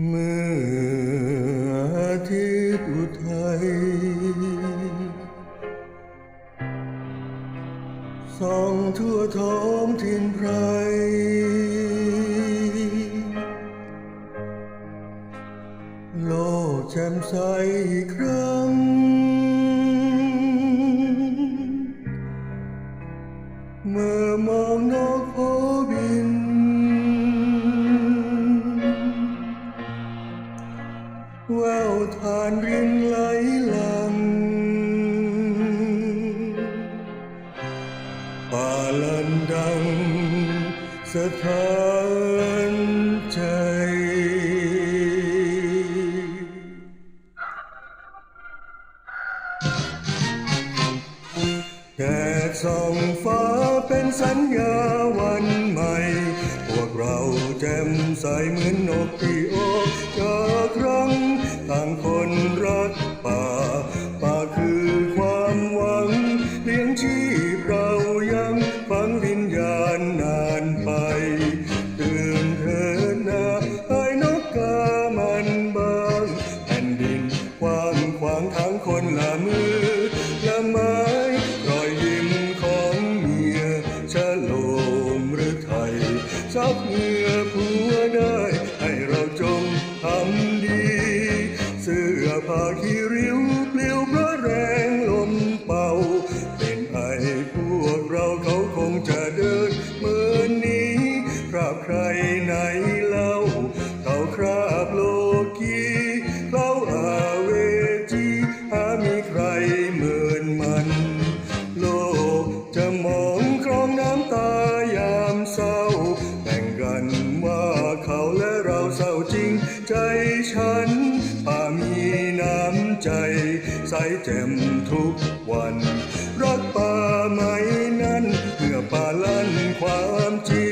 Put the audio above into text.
เมื่ออาทิตย์อุทัยส่องทั่วท้องทินไพร โลกแจ่มใสอีกครั้ง แววทานรินไหลหลังป่าลันดังสถานใจ แดดส่องฟ้าเป็นสัญญาวันใหม่ พวกเราแจ่มใสเหมือนนกที่โอกเมือละไม้รอยยิ้มของเมียชะโลมหรือไทยซับเหงื่อผัวได้ ให้เราจงทำดี เสื้อผ้าขี้ริ้วปลิวเพราะแรงลมเป่า เป็นไอพวกเราเขาคงจะเดินเหมือนี้คราบใคร ใจ ใสแจ่มทุกวัน รักป่าไม้นั้นเพื่อป่าลั่นความจริง